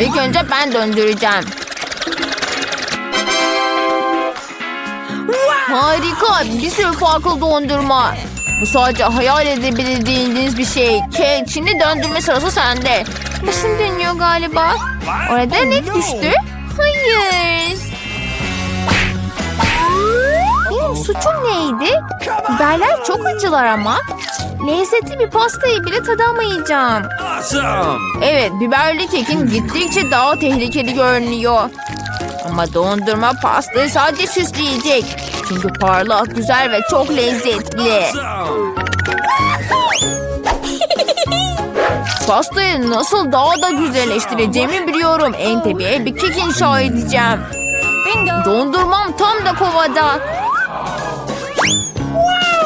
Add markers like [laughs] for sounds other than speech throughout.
İlk önce ben döndüreceğim. Harika. Bir sürü farklı dondurma. Bu sadece hayal edebildiğiniz bir şey. Kate şimdi döndürme sırası sende. Başım dönüyor galiba. Orada ne düştü? Hayır. Suçum neydi? Biberler çok acılar ama. Lezzetli bir pastayı bile tadamayacağım. Awesome! Evet, biberli kekin gittikçe daha tehlikeli görünüyor. Ama dondurma pastayı sadece süsleyecek. Çünkü parlak, güzel ve çok lezzetli. Awesome! [laughs] Pastayı nasıl daha da güzelleştireceğimi biliyorum. En tepeye bir kek inşa edeceğim. Dondurmam tam da kovada.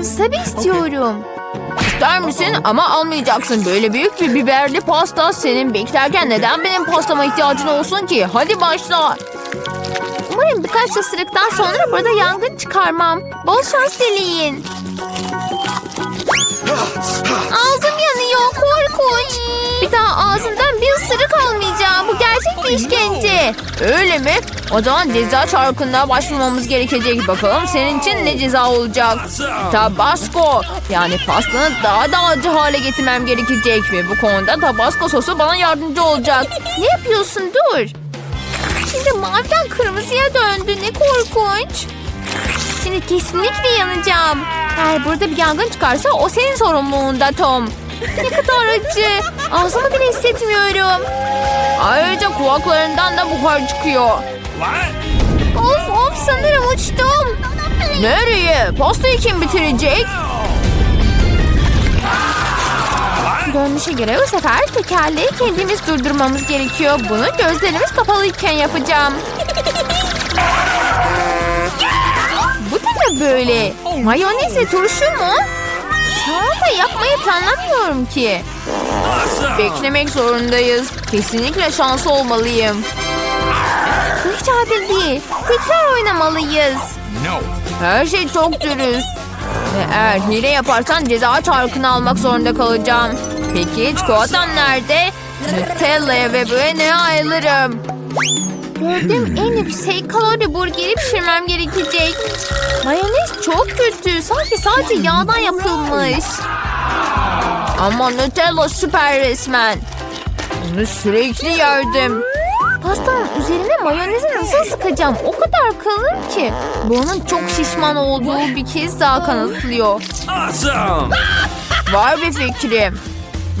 Tabii istiyorum. İster misin ama almayacaksın. Böyle büyük bir biberli pasta senin beklerken neden benim pastama ihtiyacın olsun ki? Hadi başla. Umarım birkaç ısırıktan sonra burada yangın çıkarmam. Bol şans dileyin. Ağzım yanıyor korkunç. Bir daha ağzımdan bir ısırık almayacağım. Bu gerçek bir işkence. Öyle mi? O zaman ceza çarkına başvurmamız gerekecek. Bakalım senin için ne ceza olacak? Tabasco. Yani pastanı daha da acı hale getirmem gerekecek. Ve bu konuda tabasco sosu bana yardımcı olacak. Ne yapıyorsun? Dur. Şimdi maviden kırmızıya döndü. Ne korkunç. Şimdi kesinlikle yanacağım. Eğer burada bir yangın çıkarsa o senin sorumluluğunda Tom. Ne kadar acı. Ağzımı bile hissetmiyorum. Kulaklarından da buhar çıkıyor. Of of sanırım uçtum. Nereye? Pastayı kim bitirecek? Görünüşe göre bu sefer tekerleği kendimiz durdurmamız gerekiyor. Bunu gözlerimiz kapalıyken yapacağım. Bu da böyle? Mayonez ve turşu mu? Salata yapmayı planlamıyorum ki. Beklemek zorundayız. Kesinlikle şanslı olmalıyım. Bu hiç adil değil. Tekrar oynamalıyız. No. Her şey çok dürüst. Ve eğer hile yaparsan ceza çarkını almak zorunda kalacağım. Peki çikolatam nerede? Nutella'ya ve böyle ayrılırım. Gördüğüm en yüksek kalori burgeri pişirmem gerekecek. Mayonez çok kötü. Sanki sadece yağdan yapılmış. Ama Nutella süper resmen. Bunu sürekli yerdim. Pastanın üzerine mayonezi nasıl sıkacağım? O kadar kalın ki. Bunun çok şişman olduğu bir kez daha kanıtlıyor. Awesome! Var bir fikrim.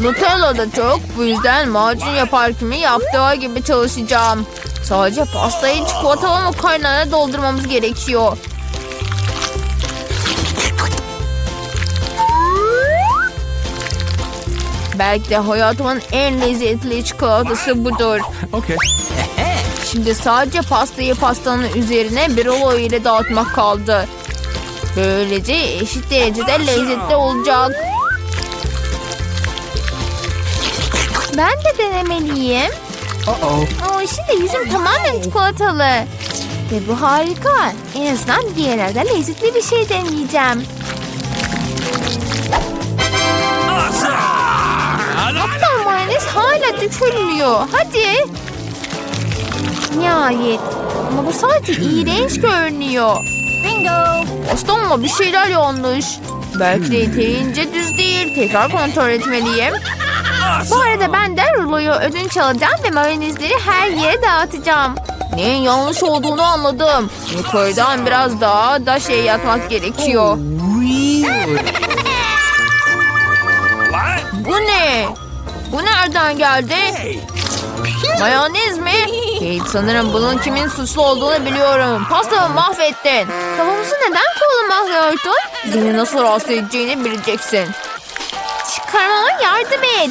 Nutella da çok. Bu yüzden macun yapar kimi yaptığı gibi çalışacağım. Sadece pastayı çikolatalı makarnaya doldurmamız gerekiyor. Belki de hayatımın en lezzetli çikolatası budur. Okay. Şimdi sadece pastayı pastanın üzerine bir rulo ile dağıtmak kaldı. Böylece eşit derecede lezzetli olacak. Ben de denemeliyim. Uh-oh. Ama şimdi yüzüm tamamen çikolatalı. Ve bu harika. En azından diğerlerde lezzetli bir şey deneyeceğim. Hatta mayonez hala dökülmüyor. Hadi. Nihayet. Ama bu sadece iğrenç görünüyor. Bingo. Pastamla bir şeyler yanlış. Belki de yeterince düz değil. Tekrar kontrol etmeliyim. Bu arada ben de ruloyu ödünç alacağım ve mayonezleri her yere dağıtacağım. Neyin yanlış olduğunu anladım. Yukarıdan biraz daha da şey yapmak gerekiyor. Bu ne? Bu nereden geldi? Mayonez mi? Kate sanırım bunun kimin suçlu olduğunu biliyorum. Pastamı mahvettin. Kafamızı neden kullanmıyordun? Beni nasıl rahatsız edeceğini bileceksin. Çıkarmama yardım et.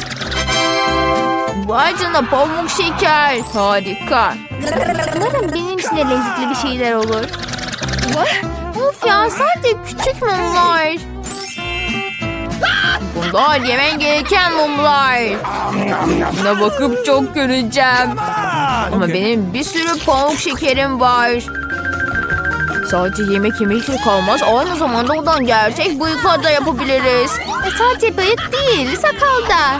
Vay canına pamuk şeker. Harika. Umarım benim için de lezzetli bir şeyler olur. Of ya sadece küçük mumlar. Bunlar yemen gereken mumlar. Buna bakıp çok göreceğim. Ama benim bir sürü pamuk şekerim var. Sadece yemek yemekle kalmaz. Aynı zamanda ondan gerçek bıyıklar da yapabiliriz. E sadece bıyık değil, sakal da.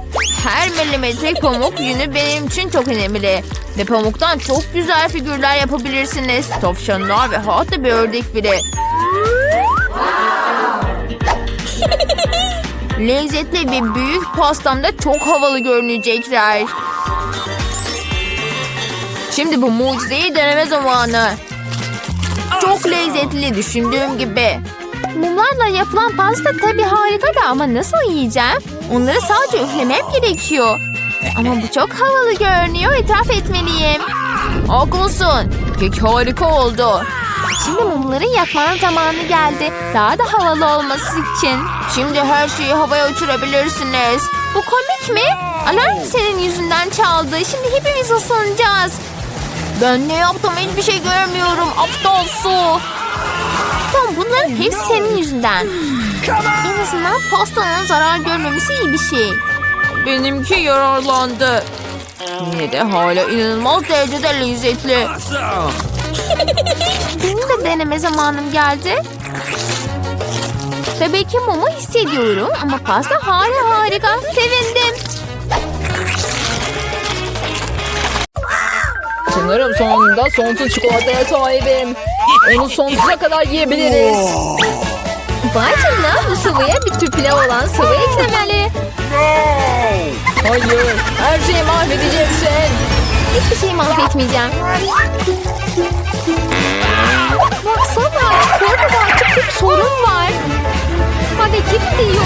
Her milimetre pamuk yünü benim için çok önemli. Ve pamuktan çok güzel figürler yapabilirsiniz. Tavşanlar ve hatta bir ördek bile. [laughs] Lezzetli bir büyük pastamda çok havalı görünecekler. Şimdi bu mucizeyi deneme zamanı. Çok lezzetli düşündüğüm gibi. Mumlarla yapılan pasta tabii harika da ama nasıl yiyeceğim? Onları sadece üflemem gerekiyor. Ama bu çok havalı görünüyor. İtiraf etmeliyim. Haklısın. Kek harika oldu. Şimdi mumları yakmanın zamanı geldi. Daha da havalı olması için. Şimdi her şeyi havaya uçurabilirsiniz. Bu komik mi? Alarm senin yüzünden çaldı. Şimdi hepimiz ısınacağız. Ben ne yaptım hiçbir şey görmüyorum. Aptal su. Tamam bunların hepsi senin yüzünden. En azından pastanın zarar görmemesi iyi bir şey. Benimki yararlandı. Yine de hala inanılmaz derecede lezzetli. [laughs] Benim de deneme zamanım geldi. Bebek mumu hissediyorum ama pasta hala harika. Sevindim. Sanırım sonunda sonsuz çikolataya sahibim. Onu sonsuza kadar yiyebiliriz. Vay canına bu sıvıya bir tür pilav olan sıvı eklemeli. Hayır, her şeyi mahvedeceksin. Hiçbir şeyi mahvetmeyeceğim. Baksana korkuda artık bir sorun var. Hareket ediyor.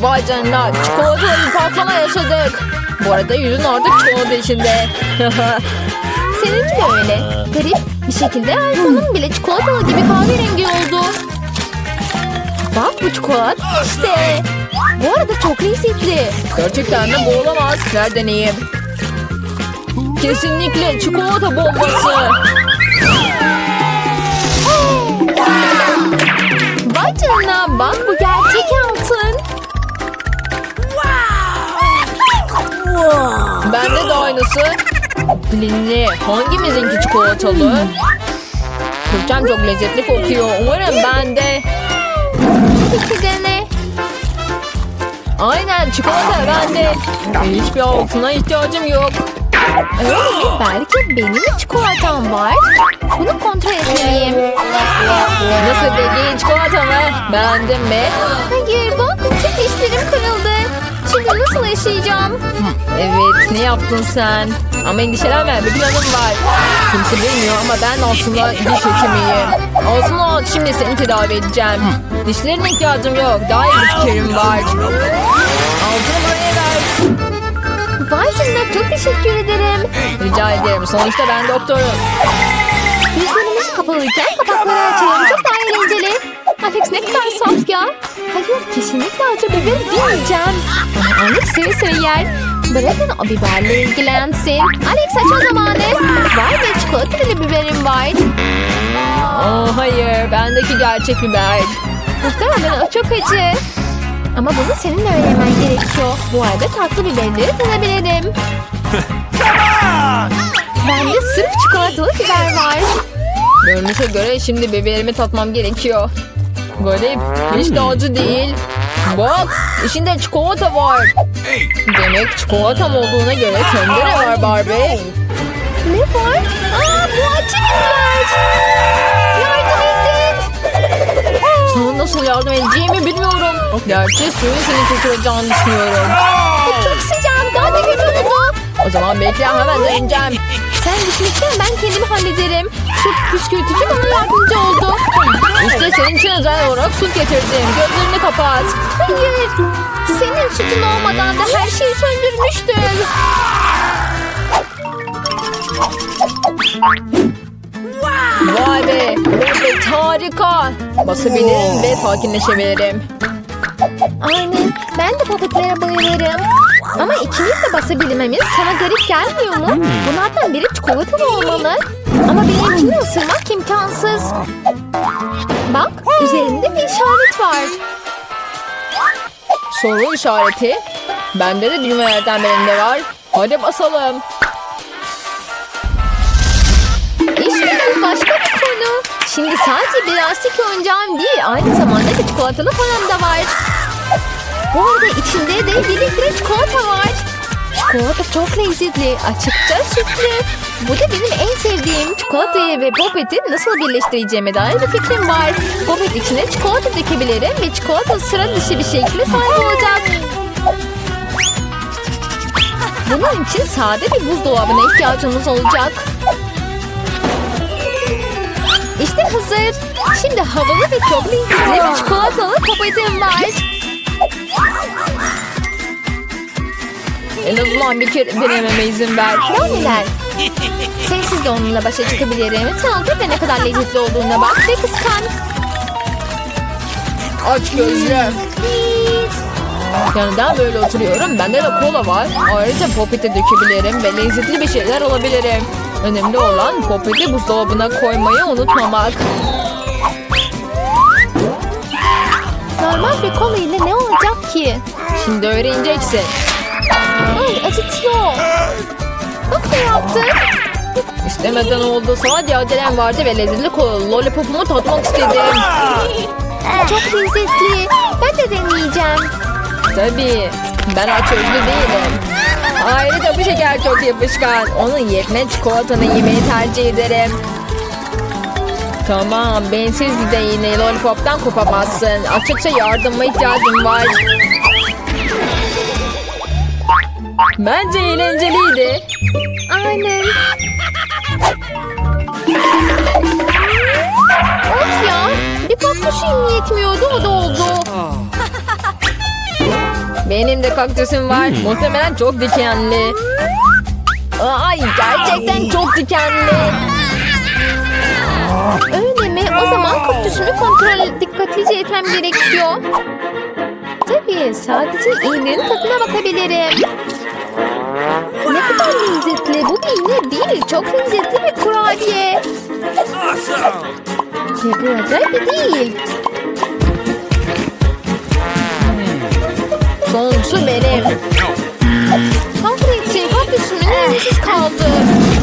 Vay canına, çikolatalı bir patlama yaşadık. Bu arada yüzün artık çikolata içinde. [laughs] Seninki de öyle. Garip bir şekilde iPhone'un bile çikolatalı gibi kahverengi oldu. Bak bu çikolata işte. Bu arada çok lezzetli. Gerçekten de bu olamaz. Ver deneyeyim. Kesinlikle çikolata bombası. Vay canına bak bu gerçek altın. Bende de aynısı. Linli, hangimizinki çikolatalı? Kürtem çok lezzetli kokuyor. Umarım bende. Peki dene. Aynen çikolata bende. Hiçbir altına ihtiyacım yok. Mi? [gasps] Belki benim de çikolatam var. Bunu kontrol etmeliyim. Nasıl peki çikolata mı? Beğendin mi? Hayır bak bütün dişlerim kırıldı. Şimdi nasıl yaşayacağım? Evet ne yaptın sen? Ama endişelenme bir planım var. Kimse bilmiyor ama ben aslında diş hekimiyim. Aslında şimdi seni tedavi edeceğim. Dişlerine ihtiyacım yok. Daha iyi bir fikrim var. Altını buraya ver. Vay canına çok teşekkür ederim. Rica ederim. Sonuçta ben doktorum. Gözlerimiz kapalıyken kapakları açalım. Çok daha eğlenceli. Alex ne kadar saf ya. Hayır kesinlikle acı biber yemeyeceğim. Alex seve seve yer. Bırakın o biberle ilgilensin. Alex açma zamanı. Vay be çikolatalı biberim var. Aa, hayır bendeki gerçek biber. Muhtemelen o çok acı. Ama bunu senin öğrenmen gerekiyor. Bu arada tatlı biberleri tadabilirim. Bende sırf çikolatalı biber var. Görünüşe göre şimdi biberimi tatmam gerekiyor. Garip. Hiç de acı değil. Bak içinde çikolata var. Demek çikolatam olduğuna göre sende ne var Barbie? Ne var? Aa bu acı. Yardım edin. Sana nasıl yardım edeceğimi bilmiyorum. Gerçi suyun seni kurtaracağını düşünüyorum. Çok sıcağım. Daha da kötü oldu. O zaman bekle hemen döneceğim. Sen gitmişken ben kendimi hallederim. Su püskürtücü bana yardımcı oldu. İşte senin için özel olarak su getirdim. Gözlerini kapat. Hayır. Senin sütün olmadan da her şeyi söndürmüştüm. Vay be. Evet harika. Basabilirim ve sakinleşebilirim. Aynen. Ben de papetlere bayılırım. Ama ikimiz de basabilmemiz sana garip gelmiyor mu? Bunlardan biri çikolatalı olmalı. Ama benimkini ısırmak imkansız. Bak üzerinde bir işaret var. Soru işareti. Bende de düğmelerden birinde var. Hadi basalım. İşte bu başka bir konu. Şimdi sadece bir lastik oyuncağım değil, aynı zamanda bir çikolatalı param da var. Bu arada içinde de litre çikolata var. Çikolata çok lezzetli, açıkça sütlü. Bu da benim en sevdiğim çikolatayı ve popeti nasıl birleştireceğime dair bir fikrim var. Popet içine çikolata dökebilirim ve çikolata sıra dışı bir şekilde sahip olacak. Bunun için sade bir buzdolabına ihtiyacımız olacak. İşte hazır. Şimdi havalı ve çok lezzetli bir çikolatalı popetim var. En azından bir kere denememe izin ver. Brownie'ler. [laughs] Sensiz de onunla başa çıkabilirim. Otur ve ne kadar lezzetli olduğuna bak ve kıskan. Aç gözlü. Yani ben böyle oturuyorum. Bende de kola var. Ayrıca popete dökebilirim ve lezzetli bir şeyler alabilirim. Önemli olan popeti buzdolabına koymayı unutmamak. Normal bir kola ile ne olacak ki? Şimdi öğreneceksin. Ay acıtıyor. Bak ne yaptın? İstemeden oldu. Sadece acelem vardı ve lezzetli kolalı lollipopumu tatmak istedim. Çok lezzetli. Ben de deneyeceğim. Tabii. Ben aç özlü değilim. Ayrıca bu şeker çok yapışkan. Onun yerine çikolatanı yemeyi tercih ederim. Tamam, bensiz de yine lollipoptan kopamazsın. Açıkça yardıma ihtiyacım var. Bence eğlenceliydi. Aynen. Of ya. Bir kaktüsüm yetmiyordu o da oldu. Benim de kaktüsüm var. Muhtemelen çok dikenli. Ay gerçekten çok dikenli. Öyle mi? O zaman kaktüsümü kontrol dikkatlice etmem gerekiyor. Tabii sadece iğnenin tadına bakabilirim. Ne kadar lezzetli. Bu bir iğne değil. Çok lezzetli bir kurabiye. Ve bu acayip değil. Sonuncusu benim. Kahretsin kaktüsümün lezzetsiz kaldı.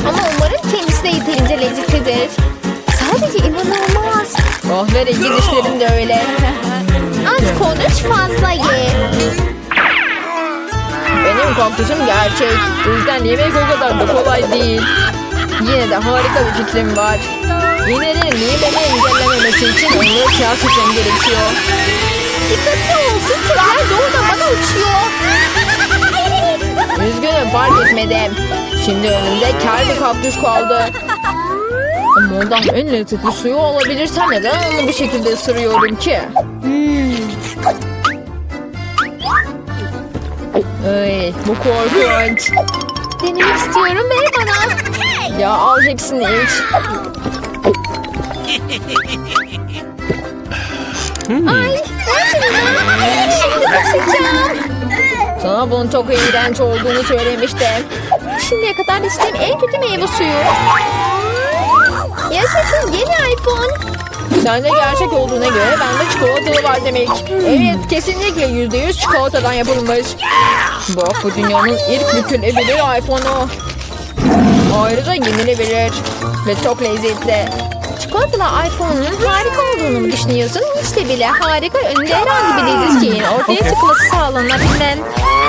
Ama umarım kendisi de yeterince lezzetlidir. Sadece inanılmaz. Kahverengi dişlerim de öyle. [laughs] Az konuş fazla ye. Benim kaktüsüm gerçek. Bu yüzden yemek o kadar da kolay değil. Yine de harika bir fikrim var. İğnelerin büyümeni engellememesi için onları siyah tutmam gerekiyor. Dikkatli ol. Kediler doğrudan bana uçuyor. Üzgünüm fark etmedim. Şimdi önümde kel bir kaktüs kaldı. Ama ondan en lezzetli suyu alabilirsem neden onu bu şekilde ısırıyorum ki? Ay, bu korkunç. Denemek istiyorum. Ver bana. Ya al hepsini. Ay. Sana bunun çok iğrenç olduğunu söylemiştim. Şimdiye kadar içtiğim en kötü meyve suyu. Yaşasın yeni iPhone. Sence gerçek olduğuna göre bende çikolatalı var demek. Evet kesinlikle yüzde yüz çikolatadan yapılmış. Bak bu dünyanın ilk bükülebilir iPhone'u. Ayrıca yenilebilir ve çok lezzetli. Çikolatalı iPhone'un harika olduğunu mu düşünüyorsun? Hiç de bile harika önünde herhangi bir lezzet şeyin ortaya çıkması sağlanabilen.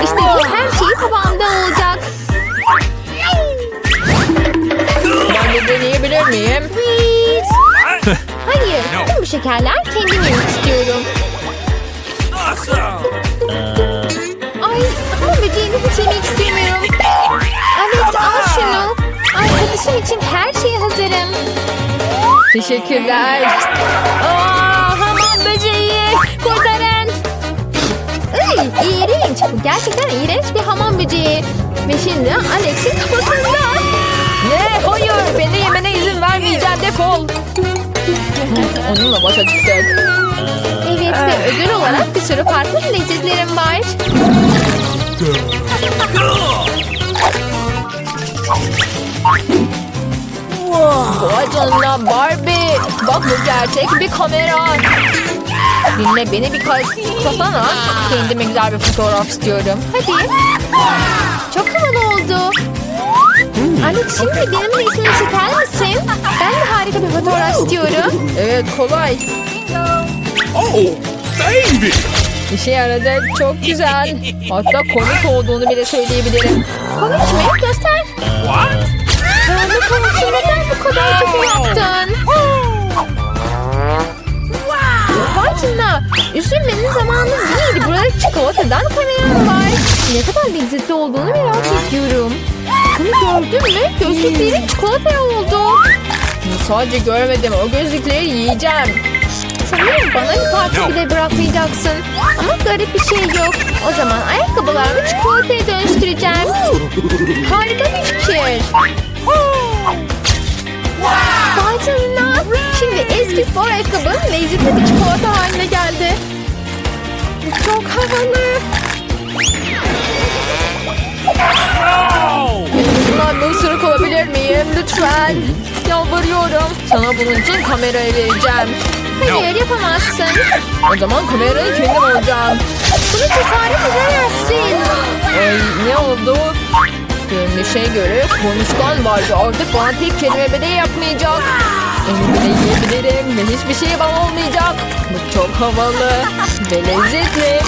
İstediğin her şey tabağında olacak. Ben de deneyebilir miyim? Please. Tüm bu şekerler kendim yemek istiyorum. Ay, ama böceğini hiç yemek istemiyorum. Alex al şunu. Arkadaşım için her şeye hazırım. Teşekkürler. Aa, hamam böceği. Kurtarın. Ay, iğrenç. Bu gerçekten iğrenç bir hamam böceği. Ve şimdi Alex'in kafasında. Ne? Hayır. Beni yemene izin vermeyeceğim. Defol. Onunla başa çıktık. Evet ve ödül olarak bir sürü farklı lezzetlerim var. Vay canına Barbie. Bak bu gerçek bir kamera. Dinle beni birkaç tutasana. Kendime güzel bir fotoğraf istiyorum. Hadi. Çok havalı oldu. Alex şimdi benim resmimi çeker misin? Ben de harika bir fotoğraf istiyorum. Evet kolay. Oh, baby. İşe yaradı. Çok güzel. Hatta komik olduğunu bile söyleyebilirim. Komik mi? Göster. What? Yani komik neden bu kadar kötü yaptın? Canına. Üzülmenin zamanı değil. Burada çikolatadan kamera var. Ne kadar lezzetli olduğunu merak ediyorum. Bunu gördün mü? Gözlüklerin çikolataya oldu. Sadece görmedim. O gözlükleri yiyeceğim. Sanırım bana bir parça bile bırakmayacaksın. Ama garip bir şey yok. O zaman ayakkabılarımı çikolataya dönüştüreceğim. Harika bir fikir. Vay canına. Şimdi eski spor ayakkabım lezzetli bir çikolata haline geldi. Bu Çok havalı. Bundan bir ısırık alabilir miyim? Lütfen. Yalvarıyorum. Sana bunun için kamerayı vereceğim. Hayır yapamazsın. O zaman kamerayı kendim alacağım. Bunu cesaret edemezsin. Ay ne oldu? Görünüşe göre konuşkan vardı. Artık bana tek kelime bile yapmayacak. Elimi bile yiyebilirim ve hiçbir şey bana olmayacak. Bu çok havalı ve lezzetli.